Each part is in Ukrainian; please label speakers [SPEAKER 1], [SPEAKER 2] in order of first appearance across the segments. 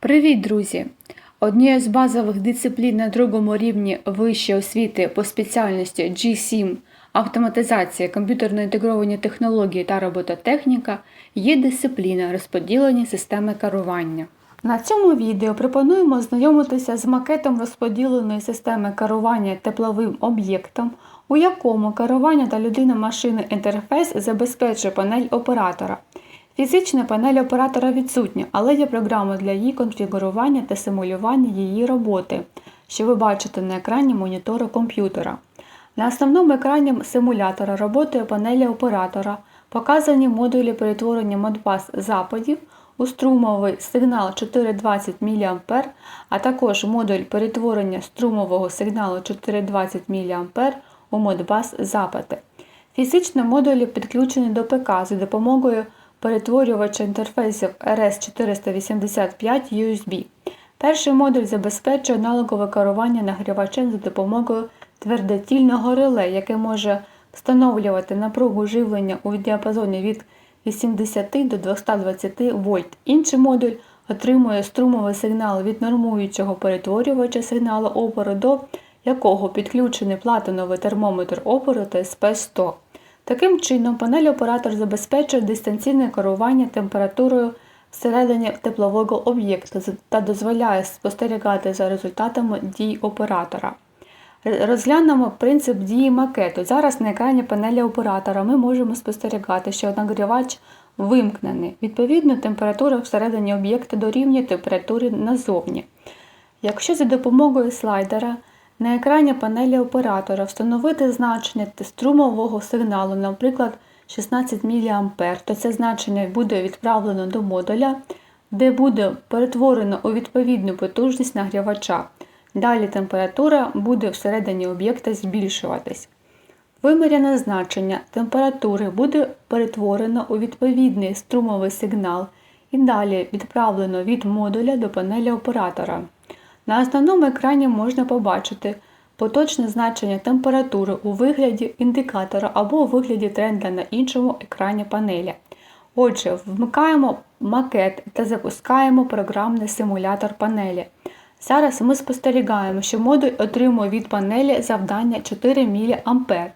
[SPEAKER 1] Привіт, друзі! Однією з базових дисциплін на другому рівні вищої освіти по спеціальності G7 автоматизація, комп'ютерно інтегровані технології та робототехніка є дисципліна розподілені системи керування. На цьому відео пропонуємо ознайомитися з макетом розподіленої системи керування тепловим об'єктом, у якому керування та людина-машини інтерфейс забезпечує панель оператора. Фізична панель оператора відсутня, але є програма для її конфігурування та симулювання її роботи, що ви бачите на екрані монітору комп'ютера. На основному екрані симулятора роботає панелі оператора, показані модулі перетворення Modbus западів у струмовий сигнал 420 мА, а також модуль перетворення струмового сигналу 420 мА у Modbus запити. Фізично модулі підключені до ПК за допомогою перетворювача інтерфейсів RS485 USB. Перший модуль забезпечує аналогове керування нагрівачем за допомогою твердотільного реле, яке може встановлювати напругу живлення у діапазоні від 80 до 220 вольт. Інший модуль отримує струмовий сигнал від нормуючого перетворювача сигналу опору, до якого підключений платиновий термометр опору TSP-100. Таким чином, панель оператор забезпечує дистанційне керування температурою всередині теплового об'єкту та дозволяє спостерігати за результатами дій оператора. Розглянемо принцип дії макету. Зараз на екрані панелі оператора ми можемо спостерігати, що нагрівач вимкнений. Відповідно, температура всередині об'єкта дорівнює температурі назовні. Якщо за допомогою слайдера на екрані панелі оператора встановити значення струмового сигналу, наприклад, 16 мА, то це значення буде відправлено до модуля, де буде перетворено у відповідну потужність нагрівача. Далі температура буде всередині об'єкта збільшуватись. Виміряне значення температури буде перетворено у відповідний струмовий сигнал і далі відправлено від модуля до панелі оператора. На основному екрані можна побачити поточне значення температури у вигляді індикатора або у вигляді тренда на іншому екрані панелі. Отже, вмикаємо макет та запускаємо програмний симулятор панелі. Зараз ми спостерігаємо, що модуль отримує від панелі завдання 4 мА.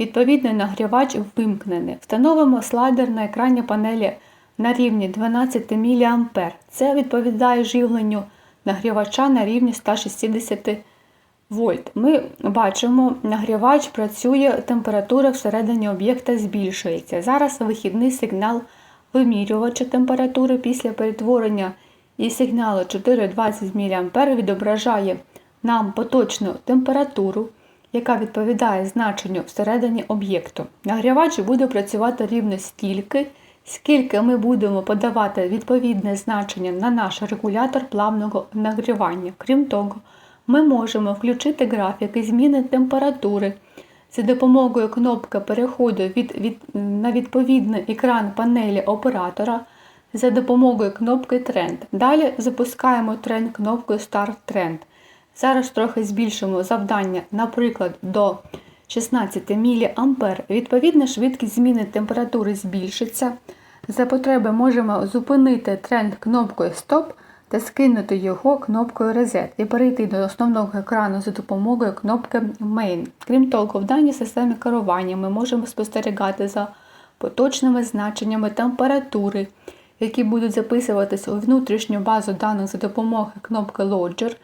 [SPEAKER 1] Відповідний нагрівач вимкнений. Встановимо слайдер на екрані панелі на рівні 12 мА. Це відповідає живленню нагрівача на рівні 160 вольт. Ми бачимо, нагрівач працює, температура всередині об'єкта збільшується. Зараз вихідний сигнал вимірювача температури після перетворення і сигналу 420 мА відображає нам поточну температуру, яка відповідає значенню всередині об'єкту. Нагрівач буде працювати рівно стільки, скільки ми будемо подавати відповідне значення на наш регулятор плавного нагрівання. Крім того, ми можемо включити графіки зміни температури за допомогою кнопки переходу від, від, на відповідний екран панелі оператора за допомогою кнопки Тренд. Далі запускаємо тренд кнопкою Start Trend. Зараз трохи збільшимо завдання, наприклад, до 16 мА. Відповідна швидкість зміни температури збільшиться. За потреби можемо зупинити тренд кнопкою Stop та скинути його кнопкою Reset і перейти до основного екрану за допомогою кнопки Main. Крім того, в даній системі керування ми можемо спостерігати за поточними значеннями температури, які будуть записуватися у внутрішню базу даних за допомогою кнопки Lodger.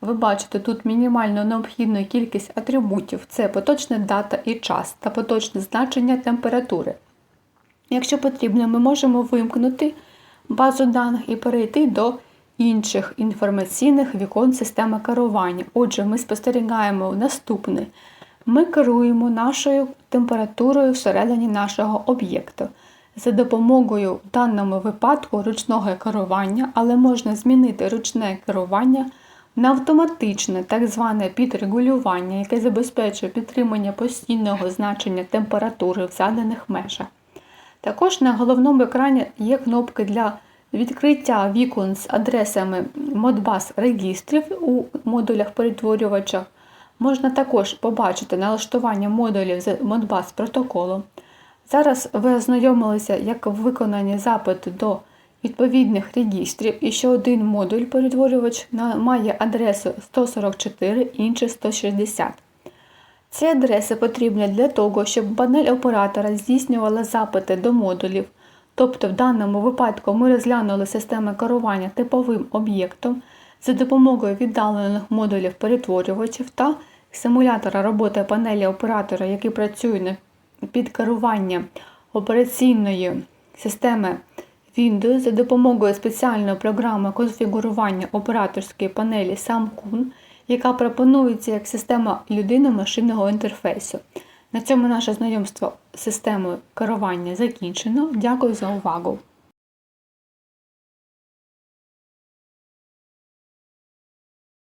[SPEAKER 1] Ви бачите тут мінімально необхідну кількість атрибутів це поточна дата і час та поточне значення температури. Якщо потрібно, ми можемо вимкнути базу даних і перейти до інших інформаційних вікон системи керування. Отже, ми спостерігаємо наступне. Ми керуємо нашою температурою всередині нашого об'єкту. За допомогою в даному випадку ручного керування, але можна змінити ручне керування на автоматичне, так зване підрегулювання, яке забезпечує підтримання постійного значення температури в заданих межах. Також на головному екрані є кнопки для відкриття вікон з адресами Modbus регістрів у модулях перетворювача. Можна також побачити налаштування модулів з Modbus протоколом. Зараз ви ознайомилися, як виконані запит до відповідних регістрів і що один модуль перетворювач має адресу 144, інший 160. Ці адреси потрібні для того, щоб панель оператора здійснювала запити до модулів. Тобто, в даному випадку ми розглянули системи керування типовим об'єктом за допомогою віддалених модулів перетворювачів та симулятора роботи панелі оператора, який працює під керуванням операційної системи Windows за допомогою спеціальної програми конфігурування операторської панелі SAMKUN, яка пропонується як система людино-машинного інтерфейсу. На цьому наше знайомство з системою керування закінчено. Дякую за увагу!